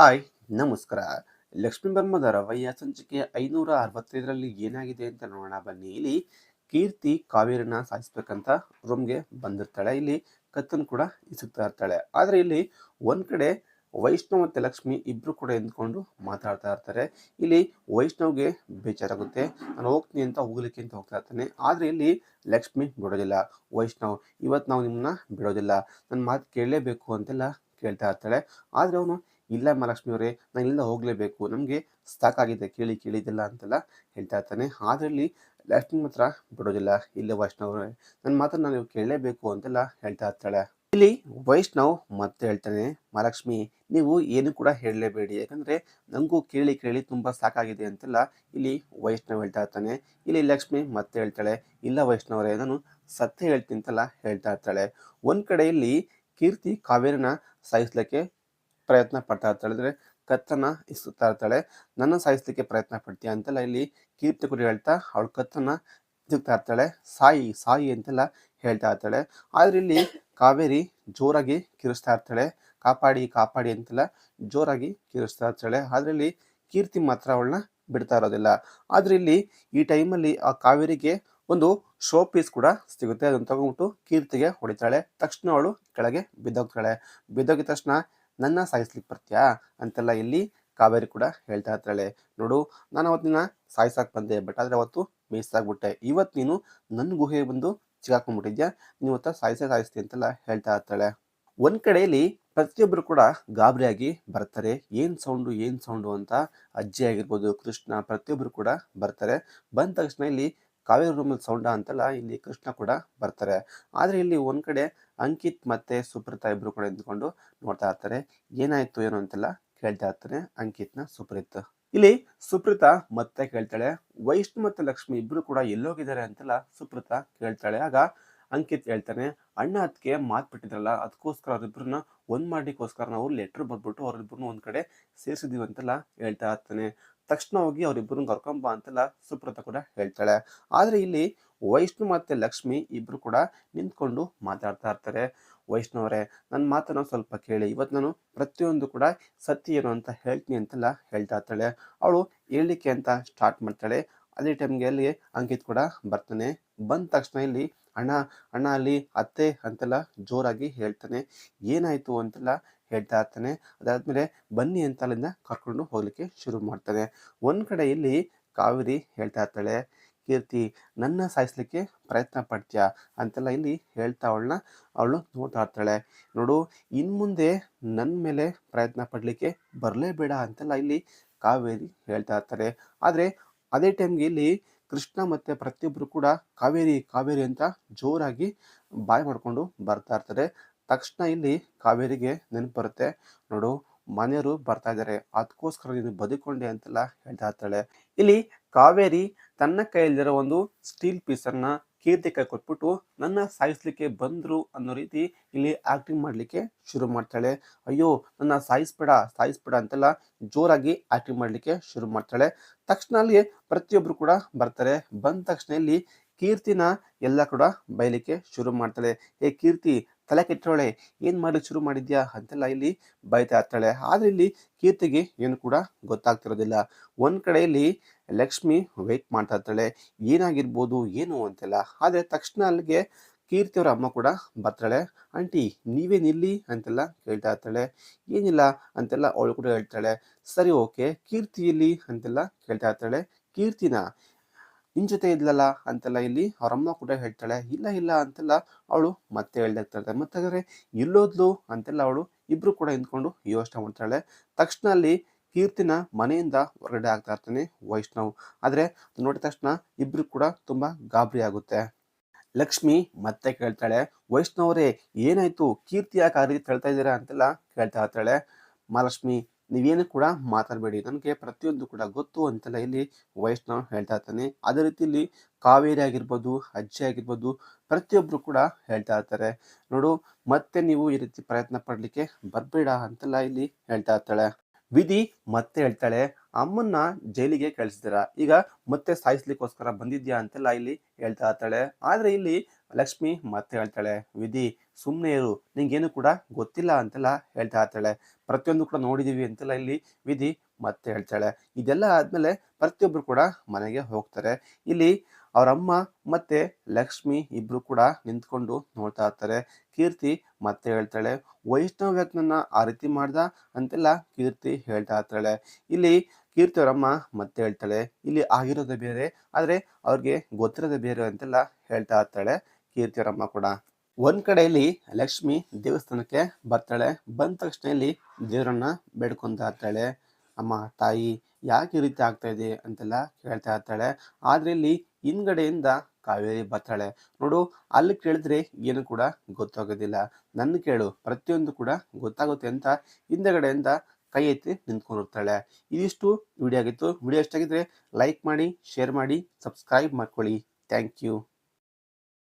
Hi, ನಮಸ್ಕಾರ. ಲಕ್ಷ್ಮೀ ಬರ್ಮದ ರವಯ್ಯ ಸಂಚಿಕೆ ಐನೂರ ಅರವತ್ತೈದರಲ್ಲಿ ಏನಾಗಿದೆ ಅಂತ ನೋಡೋಣ. ಬನ್ನಿ. ಇಲ್ಲಿ ಕೀರ್ತಿ ಕಾವೇರಿನ ಸಾಯಿಸ್ಬೇಕಂತ ರೂಮ್ಗೆ ಬಂದಿರ್ತಾಳೆ. ಇಲ್ಲಿ ಕತ್ತನ್ ಕೂಡ ಇಸುತ್ತಾ ಇರ್ತಾಳೆ. ಆದರೆ ಇಲ್ಲಿ ಒಂದು ಕಡೆ ವೈಷ್ಣವ್ ಮತ್ತು ಲಕ್ಷ್ಮಿ ಇಬ್ಬರು ಕೂಡ ಎಂದ್ಕೊಂಡು ಮಾತಾಡ್ತಾ ಇರ್ತಾರೆ. ಇಲ್ಲಿ ವೈಷ್ಣವ್ಗೆ ಬೇಜಾರಾಗುತ್ತೆ. ನಾನು ಹೋಗ್ತೀನಿ ಅಂತ ಹೋಗ್ಲಿಕ್ಕೆ ಅಂತ ಹೋಗ್ತಾ ಇರ್ತಾನೆ. ಆದರೆ ಇಲ್ಲಿ ಲಕ್ಷ್ಮಿ ಬಿಡೋದಿಲ್ಲ. ವೈಷ್ಣವ್ ಇವತ್ತು ನಾವು ನಿಮ್ಮನ್ನ ಬಿಡೋದಿಲ್ಲ. ನನ್ನ ಮಾತು ಕೇಳಲೇಬೇಕು ಅಂತೆಲ್ಲ ಕೇಳ್ತಾ ಇರ್ತಾಳೆ. ಆದರೆ ಅವನು ಇಲ್ಲ ಮಹಾಲಕ್ಷ್ಮಿ ಅವರೇ, ನಾನು ಇಲ್ಲಿಂದ ಹೋಗಲೇಬೇಕು. ನಮಗೆ ಸಾಕಾಗಿದೆ ಕೇಳಿ ಕೇಳಿದಿಲ್ಲ ಅಂತೆಲ್ಲ ಹೇಳ್ತಾ ಇರ್ತಾನೆ. ಅದರಲ್ಲಿ ಲಕ್ಷ್ಮಿ ಮಾತ್ರ ಬಿಡೋದಿಲ್ಲ. ಇಲ್ಲ ವೈಷ್ಣವ್ ಅವರೇ ನನ್ನ ಮಾತ್ರ ನಾನು ಕೇಳಲೇಬೇಕು ಅಂತೆಲ್ಲ ಹೇಳ್ತಾ ಇರ್ತಾಳೆ. ಇಲ್ಲಿ ವೈಷ್ಣವ್ ಮತ್ತೆ ಹೇಳ್ತಾನೆ, ಮಹಾಲಕ್ಷ್ಮಿ, ನೀವು ಏನು ಕೂಡ ಹೇಳಲೇಬೇಡಿ. ಯಾಕಂದ್ರೆ ನಂಗೂ ಕೇಳಿ ಕೇಳಿ ತುಂಬಾ ಸಾಕಾಗಿದೆ ಅಂತೆಲ್ಲ ಇಲ್ಲಿ ವೈಷ್ಣವ್ ಹೇಳ್ತಾ ಇರ್ತಾನೆ. ಇಲ್ಲಿ ಲಕ್ಷ್ಮಿ ಮತ್ತೆ ಹೇಳ್ತಾಳೆ, ಇಲ್ಲ ವೈಷ್ಣವರೇ ನಾನು ಸತ್ಯ ಹೇಳ್ತೀನಿ ಅಂತೆಲ್ಲ ಹೇಳ್ತಾ ಇರ್ತಾಳೆ. ಒಂದ್ ಕಡೆ ಇಲ್ಲಿ ಕೀರ್ತಿ ಕಾವೇರಿನ ಸಾಯಿಸ್ಲಿಕ್ಕೆ ಪ್ರಯತ್ನ ಪಡ್ತಾ ಇರ್ತಾಳೆ. ಅಂದ್ರೆ ಕತ್ತನ್ನ ಇಸ್ತಾ ಇರ್ತಾಳೆ. ನನ್ನ ಸಾಯಿಸ್ಲಿಕ್ಕೆ ಪ್ರಯತ್ನ ಪಡ್ತೀಯ? ಅಂತೆಲ್ಲ ಇಲ್ಲಿ ಕೀರ್ತಿ ಕುರಿ ಹೇಳ್ತಾ, ಅವಳು ಕತ್ತನ್ನ ಇಸುತ್ತಾ ಇರ್ತಾಳೆ. ಸಾಯಿ ಸಾಯಿ ಅಂತೆಲ್ಲ ಹೇಳ್ತಾ ಇರ್ತಾಳೆ. ಆದ್ರೆ ಇಲ್ಲಿ ಕಾವೇರಿ ಜೋರಾಗಿ ಕಿರಿಸ್ತಾ ಇರ್ತಾಳೆ. ಕಾಪಾಡಿ ಕಾಪಾಡಿ ಅಂತೆಲ್ಲ ಜೋರಾಗಿ ಕಿರಿಸ್ತಾ ಇರ್ತಾಳೆ. ಆದ್ರೆ ಇಲ್ಲಿ ಕೀರ್ತಿ ಮಾತ್ರ ಅವಳನ್ನ ಬಿಡ್ತಾ ಇರೋದಿಲ್ಲ. ಆದ್ರೆ ಇಲ್ಲಿ ಈ ಟೈಮಲ್ಲಿ ಆ ಕಾವೇರಿಗೆ ಒಂದು ಶೋ ಪೀಸ್ ಕೂಡ ಸಿಗುತ್ತೆ. ಅದನ್ನ ತಗೊಂಡ್ಬಿಟ್ಟು ಕೀರ್ತಿಗೆ ಹೊಡಿತಾಳೆ. ತಕ್ಷಣ ಅವಳು ಕೆಳಗೆ ಬಿದ್ದೋಗ್ತಾಳೆ. ಬಿದ್ದೋಗಿದ ತಕ್ಷಣ ನನ್ನ ಸಾಯಿಸ್ಲಿಕ್ಕೆ ಬರ್ತೀಯಾ? ಅಂತೆಲ್ಲ ಇಲ್ಲಿ ಕಾವೇರಿ ಕೂಡ ಹೇಳ್ತಾ ಇರ್ತಾಳೆ ನೋಡು, ನಾನು ಅವತ್ತಿನ ಸಾಯಿಸಾಕ್ ಬಂದೆ ಬಟ್ ಆದರೆ ಅವತ್ತು ಮಿಸ್ ಆಗ್ಬಿಟ್ಟೆ. ಇವತ್ತು ನೀನು ನನ್ನ ಗುಹೆಗೆ ಬಂದು ಚಿಗಾಕೊಂಡ್ಬಿಟ್ಟಿದ್ಯಾ ನೀವು ಇವತ್ತ ಸಾಯಿಸೇ ಸಾಯಿಸ್ತಿ ಅಂತೆಲ್ಲ ಹೇಳ್ತಾ ಇರ್ತಾಳೆ ಒಂದ್ ಕಡೆಯಲ್ಲಿ ಪ್ರತಿಯೊಬ್ಬರು ಕೂಡ ಗಾಬರಿಯಾಗಿ ಬರ್ತಾರೆ. ಏನ್ ಸೌಂಡು ಏನ್ ಸೌಂಡು ಅಂತ ಅಜ್ಜಿ ಆಗಿರ್ಬೋದು, ಕೃಷ್ಣ ಪ್ರತಿಯೊಬ್ಬರು ಕೂಡ ಬರ್ತಾರೆ. ಬಂದ ತಕ್ಷಣ ಇಲ್ಲಿ ಕಾವೇರಿ ರೂಮಲ್ಲಿ ಸೌಂಡ ಅಂತೆಲ್ಲ ಇಲ್ಲಿ ಕೃಷ್ಣ ಕೂಡ ಬರ್ತಾರೆ. ಆದರೆ ಇಲ್ಲಿ ಒಂದು ಕಡೆ ಅಂಕಿತ್ ಮತ್ತೆ ಸುಪ್ರೀತಾ ಇಬ್ಬರು ಕೂಡ ನಿಂತ್ಕೊಂಡು ನೋಡ್ತಾ ಇರ್ತಾರೆ. ಏನಾಯಿತು ಏನು ಅಂತೆಲ್ಲ ಕೇಳ್ತಾ ಇರ್ತಾನೆ ಅಂಕಿತ್ನ ಸುಪ್ರೀತ್. ಇಲ್ಲಿ ಸುಪ್ರೀತಾ ಮತ್ತೆ ಕೇಳ್ತಾಳೆ. ವೈಷ್ಣು ಮತ್ತು ಲಕ್ಷ್ಮಿ ಇಬ್ಬರು ಕೂಡ ಎಲ್ಲೋಗಿದ್ದಾರೆ ಅಂತೆಲ್ಲ ಸುಪ್ರೀತಾ ಕೇಳ್ತಾಳೆ. ಆಗ ಅಂಕಿತ್ ಹೇಳ್ತಾನೆ, ಅಣ್ಣ ಅದಕ್ಕೆ ಮಾತು ಬಿಟ್ಟಿದ್ರಲ್ಲ ಅದಕ್ಕೋಸ್ಕರ ಅವ್ರಿಬ್ರನ್ನ ಒಂದು ಮಾಡಲಿಕ್ಕೋಸ್ಕರ ನಾವು ಲೆಟ್ರ್ ಬರ್ಬಿಟ್ಟು ಅವ್ರಿಬ್ರನ್ನ ಒಂದು ಕಡೆ ಸೇರಿಸಿದ್ದೀವಿ ಅಂತೆಲ್ಲ ಹೇಳ್ತಾ ಇರ್ತಾನೆ. ತಕ್ಷಣ ಹೋಗಿ ಅವರಿಬ್ಬರನ್ನ ಕರ್ಕೊಂಬ ಅಂತೆಲ್ಲ ಸುಪ್ರತ ಕೂಡ ಹೇಳ್ತಾಳೆ. ಆದರೆ ಇಲ್ಲಿ ವೈಷ್ಣು ಮತ್ತೆ ಲಕ್ಷ್ಮಿ ಇಬ್ಬರು ಕೂಡ ನಿಂತ್ಕೊಂಡು ಮಾತಾಡ್ತಾ ಇರ್ತಾರೆ. ವೈಷ್ಣವರೇ ನನ್ನ ಮಾತನ್ನು ಸ್ವಲ್ಪ ಕೇಳಿ. ಇವತ್ತು ನಾನು ಪ್ರತಿಯೊಂದು ಕೂಡ ಸತ್ಯ ಏನು ಅಂತ ಹೇಳ್ತೀನಿ ಅಂತೆಲ್ಲ ಹೇಳ್ತಾ ಇರ್ತಾಳೆ. ಅವಳು ಹೇಳಲಿಕ್ಕೆ ಅಂತ ಸ್ಟಾರ್ಟ್ ಮಾಡ್ತಾಳೆ. ಅದೇ ಟೈಮ್ಗೆ ಅಲ್ಲಿ ಅಂಕಿತ್ ಕೂಡ ಬರ್ತಾನೆ. ಬಂದ ತಕ್ಷಣ ಇಲ್ಲಿ ಅಣ್ಣ ಅಣ್ಣ ಅಲ್ಲಿ ಅತ್ತೆ ಅಂತೆಲ್ಲ ಜೋರಾಗಿ ಹೇಳ್ತಾನೆ. ಏನಾಯ್ತು ಅಂತೆಲ್ಲ ಹೇಳ್ತಾ ಇರ್ತಾನೆ. ಅದಾದ್ಮೇಲೆ ಬನ್ನಿ ಅಂತ ಅಲ್ಲಿಂದ ಕರ್ಕೊಂಡು ಹೋಗ್ಲಿಕ್ಕೆ ಶುರು ಮಾಡ್ತಾನೆ. ಒಂದ್ ಕಡೆ ಇಲ್ಲಿ ಕಾವೇರಿ ಹೇಳ್ತಾ ಇರ್ತಾಳೆ, ಕೀರ್ತಿ, ನನ್ನ ಸಾಯಿಸ್ಲಿಕ್ಕೆ ಪ್ರಯತ್ನ ಪಡ್ತೀಯಾ? ಅಂತೆಲ್ಲ ಇಲ್ಲಿ ಹೇಳ್ತಾ ಅವಳನ್ನ, ಅವಳು ನೋಡ್ತಾ ಇರ್ತಾಳೆ. ನೋಡು, ಇನ್ ಮುಂದೆ ನನ್ನ ಮೇಲೆ ಪ್ರಯತ್ನ ಪಡ್ಲಿಕ್ಕೆ ಬರಲೇಬೇಡ ಅಂತೆಲ್ಲ ಇಲ್ಲಿ ಕಾವೇರಿ ಹೇಳ್ತಾ ಇರ್ತಾರೆ. ಆದ್ರೆ ಅದೇ ಟೈಮ್ಗೆ ಇಲ್ಲಿ ಕೃಷ್ಣ ಮತ್ತೆ ಪ್ರತಿಯೊಬ್ರು ಕೂಡ ಕಾವೇರಿ ಕಾವೇರಿ ಅಂತ ಜೋರಾಗಿ ಬಾಯ್ ಮಾಡ್ಕೊಂಡು ಬರ್ತಾ ಇರ್ತಾರೆ. ತಕ್ಷಣ ಇಲ್ಲಿ ಕಾವೇರಿಗೆ ನೆನಪು ಬರುತ್ತೆ. ನೋಡು, ಮನೆಯವರು ಬರ್ತಾ ಇದ್ದಾರೆ ಅದಕ್ಕೋಸ್ಕರ ನೀನು ಬದುಕೊಂಡೆ ಅಂತೆಲ್ಲ ಹೇಳ್ತಾ ಇರ್ತಾಳೆ. ಇಲ್ಲಿ ಕಾವೇರಿ ತನ್ನ ಕೈಯಲ್ಲಿರೋ ಒಂದು ಸ್ಟೀಲ್ ಪೀಸನ್ನು ಕೀರ್ತಿ ಕೈ ಕೊಟ್ಬಿಟ್ಟು ನನ್ನ ಸಾಯಿಸ್ಲಿಕ್ಕೆ ಬಂದರು ಅನ್ನೋ ರೀತಿ ಇಲ್ಲಿ ಆಕ್ಟಿಂಗ್ ಮಾಡ್ಲಿಕ್ಕೆ ಶುರು ಮಾಡ್ತಾಳೆ. ಅಯ್ಯೋ, ನನ್ನ ಸಾಯಿಸ್ಬೇಡ ಸಾಯಿಸ್ಬೇಡ ಅಂತೆಲ್ಲ ಜೋರಾಗಿ ಆಕ್ಟಿಂಗ್ ಮಾಡ್ಲಿಕ್ಕೆ ಶುರು ಮಾಡ್ತಾಳೆ. ತಕ್ಷಣ ಅಲ್ಲಿ ಪ್ರತಿಯೊಬ್ಬರು ಕೂಡ ಬರ್ತಾರೆ. ಬಂದ ತಕ್ಷಣ ಇಲ್ಲಿ ಕೀರ್ತಿನ ಎಲ್ಲ ಕೂಡ ಬಯಲಿಕ್ಕೆ ಶುರು ಮಾಡ್ತಾಳೆ. ಏ ಕೀರ್ತಿ ತಲೆ ಕೆಟ್ಟೋಳೆ ಏನ್ ಮಾಡ್ಲಿಕ್ಕೆ ಶುರು ಮಾಡಿದ್ಯಾ ಅಂತೆಲ್ಲ ಇಲ್ಲಿ ಬೈತಾ ಇರ್ತಾಳೆ. ಆದ್ರೆ ಇಲ್ಲಿ ಕೀರ್ತಿಗೆ ಏನು ಕೂಡ ಗೊತ್ತಾಗ್ತಿರೋದಿಲ್ಲ. ಒಂದ್ ಕಡೆಯಲ್ಲಿ ಲಕ್ಷ್ಮಿ ವೆಯ್ಟ್ ಮಾಡ್ತಾ ಇರ್ತಾಳೆ. ಏನಾಗಿರ್ಬೋದು, ಏನು ಅಂತೆಲ್ಲ. ಆದ್ರೆ ತಕ್ಷಣ ಅಲ್ಲಿಗೆ ಕೀರ್ತಿಯವರ ಅಮ್ಮ ಕೂಡ ಬರ್ತಾಳೆ. ಆಂಟಿ ನೀವೇ ನಿಲ್ಲಿ ಅಂತೆಲ್ಲ ಕೇಳ್ತಾ ಇರ್ತಾಳೆ. ಏನಿಲ್ಲ, ಅಂತೆಲ್ಲ ಅವಳು ಕೂಡ ಹೇಳ್ತಾಳೆ. ಸರಿ ಓಕೆ ಕೀರ್ತಿ ಇಲ್ಲಿ ಅಂತೆಲ್ಲ ಕೇಳ್ತಾ ಇರ್ತಾಳೆ. ಕೀರ್ತಿನ? ನಿನ್ ಜೊತೆ ಇದ್ಲಲ್ಲ ಅಂತೆಲ್ಲ ಇಲ್ಲಿ ಅವರಮ್ಮ ಕೂಡ ಹೇಳ್ತಾಳೆ, ಇಲ್ಲ ಇಲ್ಲ ಅಂತೆಲ್ಲ ಅವಳು ಮತ್ತೆ ಹೇಳ್ದಾಗ್ತಾಳೆ ಮತ್ತೆ ಇಲ್ಲೋದ್ಲು ಅಂತೆಲ್ಲ ಅವಳು ಇಬ್ರು ಕೂಡ ನಿಂತ್ಕೊಂಡು ಯೋಚನೆ ಮಾಡ್ತಾಳೆ. ತಕ್ಷಣ ಅಲ್ಲಿ ಕೀರ್ತಿನ ಮನೆಯಿಂದ ಹೊರಗಡೆ ಆಗ್ತಾ ಇರ್ತಾನೆ ವೈಷ್ಣವ್. ಆದ್ರೆ ನೋಡಿದ ತಕ್ಷಣ ಇಬ್ರು ಕೂಡ ತುಂಬಾ ಗಾಬರಿ ಆಗುತ್ತೆ. ಲಕ್ಷ್ಮಿ ಮತ್ತೆ ಕೇಳ್ತಾಳೆ, ವೈಷ್ಣವರೇ ಏನಾಯ್ತು? ಕೀರ್ತಿ ಯಾಕೆ ಆ ರೀತಿ ಹೇಳ್ತಾ ಇದ್ದೀರಾ ಅಂತೆಲ್ಲ ಕೇಳ್ತಾ ಇರ್ತಾಳೆ. ಮಹಾಲಕ್ಷ್ಮಿ ನೀವೇನು ಕೂಡ ಮಾತಾಡಬೇಡಿ. ನನಗೆ ಪ್ರತಿಯೊಂದು ಕೂಡ ಗೊತ್ತು ಅಂತೆಲ್ಲ ಇಲ್ಲಿ ವೈಷ್ಣವ್ ಹೇಳ್ತಾ ಇರ್ತಾನೆ. ಅದೇ ರೀತಿ ಇಲ್ಲಿ ಕಾವೇರಿ ಆಗಿರ್ಬೋದು, ಅಜ್ಜಿ ಆಗಿರ್ಬೋದು, ಪ್ರತಿಯೊಬ್ರು ಕೂಡ ಹೇಳ್ತಾ ಇರ್ತಾರೆ. ನೋಡು, ಮತ್ತೆ ನೀವು ಈ ರೀತಿ ಪ್ರಯತ್ನ ಪಡಲಿಕ್ಕೆ ಬರಬೇಡ ಅಂತೆಲ್ಲ ಇಲ್ಲಿ ಹೇಳ್ತಾ ಇರ್ತಾಳೆ. ವಿಧಿ ಮತ್ತೆ ಹೇಳ್ತಾಳೆ, ಅಮ್ಮನ್ನ ಜೈಲಿಗೆ ಕಳಿಸಿದಿರ ಈಗ ಮತ್ತೆ ಸಾಯಿಸ್ಲಿಕ್ಕೋಸ್ಕರ ಬಂದಿದ್ಯಾ ಅಂತೆಲ್ಲ ಇಲ್ಲಿ ಹೇಳ್ತಾ ಇರ್ತಾಳೆ. ಆದ್ರೆ ಇಲ್ಲಿ ಲಕ್ಷ್ಮಿ ಮತ್ತೆ ಹೇಳ್ತಾಳೆ, ವಿಧಿ ಸುಮ್ಮನೆ ಇರು, ನಿಂಗೇನು ಕೂಡ ಗೊತ್ತಿಲ್ಲ ಅಂತೆಲ್ಲ ಹೇಳ್ತಾ ಇರ್ತಾಳೆ. ಪ್ರತಿಯೊಂದು ಕೂಡ ನೋಡಿದೀವಿ ಅಂತೆಲ್ಲ ಇಲ್ಲಿ ವಿಧಿ ಮತ್ತೆ ಹೇಳ್ತಾಳೆ. ಇದೆಲ್ಲ ಆದ್ಮೇಲೆ ಪ್ರತಿಯೊಬ್ರು ಕೂಡ ಮನೆಗೆ ಹೋಗ್ತಾರೆ. ಇಲ್ಲಿ ಅವ್ರ ಅಮ್ಮ ಮತ್ತೆ ಲಕ್ಷ್ಮಿ ಇಬ್ರು ಕೂಡ ನಿಂತ್ಕೊಂಡು ನೋಡ್ತಾ ಇರ್ತಾರೆ. ಕೀರ್ತಿ ಮತ್ತೆ ಹೇಳ್ತಾಳೆ, ವೈಷ್ಣವ್ ಯಜ್ಞನ ಆ ರೀತಿ ಮಾಡ್ದ? ಅಂತೆಲ್ಲ ಕೀರ್ತಿ ಹೇಳ್ತಾ ಇರ್ತಾಳೆ. ಇಲ್ಲಿ ಕೀರ್ತಿ ಅವರಮ್ಮ ಮತ್ತೆ ಹೇಳ್ತಾಳೆ, ಇಲ್ಲಿ ಆಗಿರೋದೇ ಬೇರೆ, ಆದ್ರೆ ಅವ್ರಿಗೆ ಗೊತ್ತಿರೋದೇ ಬೇರೆ ಅಂತೆಲ್ಲ ಹೇಳ್ತಾ ಇರ್ತಾಳೆ ಕೀರ್ತಿ ಅವರಮ್ಮ ಕೂಡ. ಒಂದ್ ಕಡೆಯಲ್ಲಿ ಲಕ್ಷ್ಮಿ ದೇವಸ್ಥಾನಕ್ಕೆ ಬರ್ತಾಳೆ, ಬಂದ ತಕ್ಷಣ ಇಲ್ಲಿ ದೇವರನ್ನ ಬೇಡ್ಕೊಂತ ಇರ್ತಾಳೆ. ಅಮ್ಮ, ತಾಯಿ, ಯಾಕೆ ಈ ರೀತಿ ಆಗ್ತಾ ಇದೆ? ಅಂತೆಲ್ಲ ಕೇಳ್ತಾ ಇರ್ತಾಳೆ. ಆದ್ರೆ ಇಲ್ಲಿ ಹಿಂದ್ಗಡೆಯಿಂದ ಕಾವೇರಿ ಬರ್ತಾಳೆ ನೋಡು, ಅಲ್ಲಿ ಕೇಳಿದ್ರೆ ಏನು ಕೂಡ ಗೊತ್ತಾಗೋದಿಲ್ಲ. ನನ್ನ ಕೇಳು, ಪ್ರತಿಯೊಂದು ಕೂಡ ಗೊತ್ತಾಗುತ್ತೆ ಅಂತ ಹಿಂದೆಗಡೆಯಿಂದ ಕೈ ಎತ್ತಿ ನಿಂತ್ಕೊಂಡಿರ್ತಾಳೆ ಇದಿಷ್ಟು ವಿಡಿಯೋ ಆಗಿತ್ತು. ವಿಡಿಯೋ ಇಷ್ಟ ಆಗಿದ್ರೆ ಲೈಕ್ ಮಾಡಿ ಶೇರ್ ಮಾಡಿ ಸಬ್ಸ್ಕ್ರೈಬ್ ಮಾಡ್ಕೊಳ್ಳಿ. Thank you